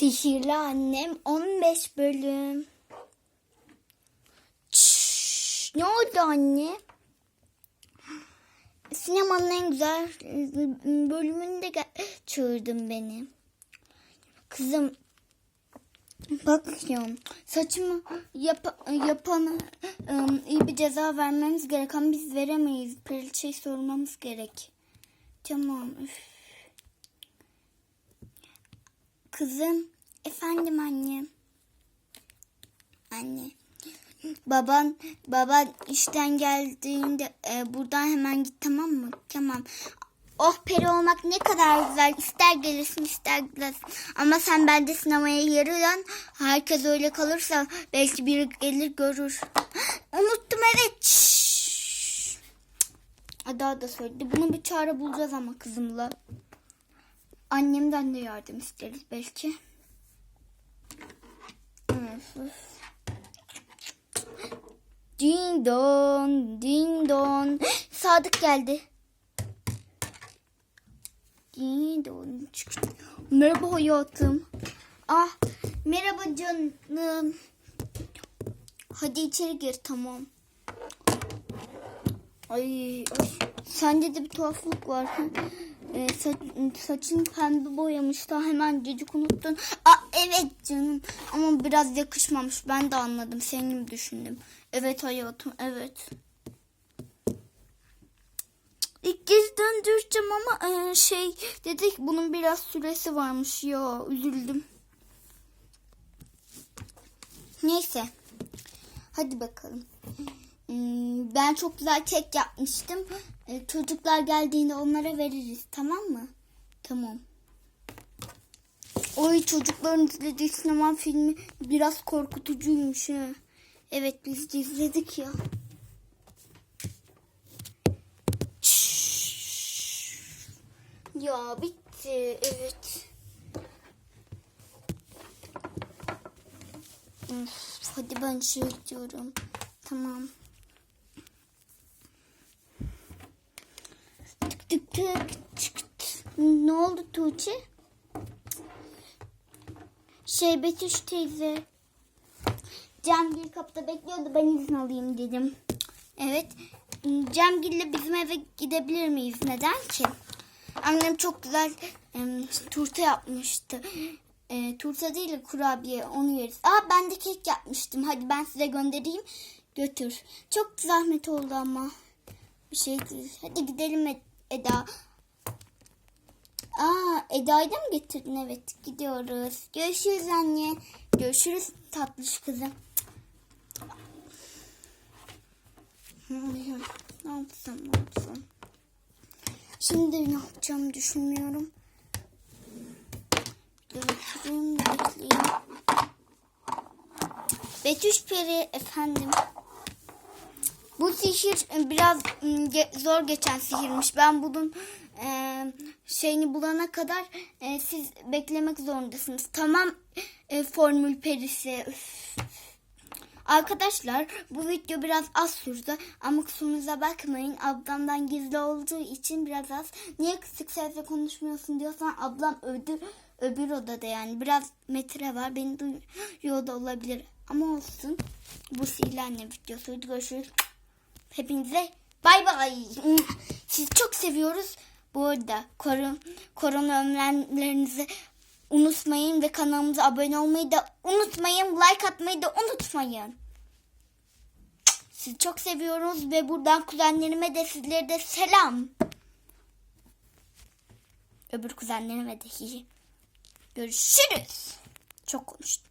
Sihirli Annem 15 bölüm. Çşş, ne oldu anne? Sinemanın en güzel bölümünde çağırdın beni. Kızım bakıyorum saçımı yap yapana ım, iyi bir ceza vermemiz gerek ama biz veremeyiz. Periliçe'yi sormamız gerek. Tamam. üf. Kızım, efendim anne. Anne. Baban, baban işten geldiğinde e, buradan hemen git tamam mı? Tamam. Oh peri olmak ne kadar güzel. İster gelirsin ister gelirsin. Ama sen bende sinemaya yarılan herkes öyle kalırsa belki biri gelir görür. Unuttum evet. Şşş. Daha da söyledi. Bunu bir çare bulacağız ama kızımla. Annemden de yardım isteriz belki. Ding dong, ding dong. Sadık geldi. Ding dong. Merhaba hayatım. Ah, merhaba canım. Hadi içeri gir tamam. Ay, ay. Sende de bir tuhaflık var. Ee, sa- saçını pembe boyamış hemen cicik unuttun. Aa, evet canım ama biraz yakışmamış. Ben de anladım. Senin gibi düşündüm. Evet hayatım evet. İlk kez döndüreceğim ama e, şey dedik bunun biraz süresi varmış ya üzüldüm. Neyse. Hadi bakalım. Hmm, Ben çok güzel kek yapmıştım. Ee, Çocuklar geldiğinde onlara veririz. Tamam mı? Tamam. Oy çocukların izlediği sinema filmi biraz korkutucuymuş. ha. Evet biz de izledik ya. Ya bitti. Evet. Hadi ben şey diyorum. Tamam. Ne oldu Tuğçe? Şey Betüş teyze. Cemgil kapıda bekliyordu ben izin alayım dedim. Evet. Cemgil'le bizim eve gidebilir miyiz? Neden ki? Annem çok güzel em, turta yapmıştı. E, turta değil de kurabiye onu yeriz. Aa ben de kek yapmıştım. Hadi ben size göndereyim. Götür. Çok zahmet oldu ama. Bir şey değil. Hadi gidelim Eda. Aa Eda'yı da mı getirdin? Evet gidiyoruz. Görüşürüz anne. Görüşürüz tatlış kızım. Ne yapsam ne yapsam. Şimdi ne yapacağımı düşünmüyorum. Bekleyeyim. Betüş Peri efendim. Bu sihir e, biraz zor geçen sihirmiş. Ben bunun e, şeyini bulana kadar e, siz beklemek zorundasınız. Tamam e, formül perisi. Üf. Arkadaşlar bu video biraz az sürdü ama kusurumuza bakmayın. Ablamdan gizli olduğu için biraz az. Niye kısık sesle konuşmuyorsun diyorsan ablam öbür, öbür odada yani. Biraz metre var beni duyuyor da olabilir. Ama olsun. Bu sihirli anne videosuydu. Görüşürüz. Hepinize bay bay. Sizi çok seviyoruz. Bu arada korun, korona önlemlerinizi unutmayın ve kanalımıza abone olmayı da unutmayın. Like atmayı da unutmayın. Sizi çok seviyoruz ve buradan kuzenlerime de sizlere de selam. Öbür kuzenlerime de iyi. Görüşürüz. Çok konuştum.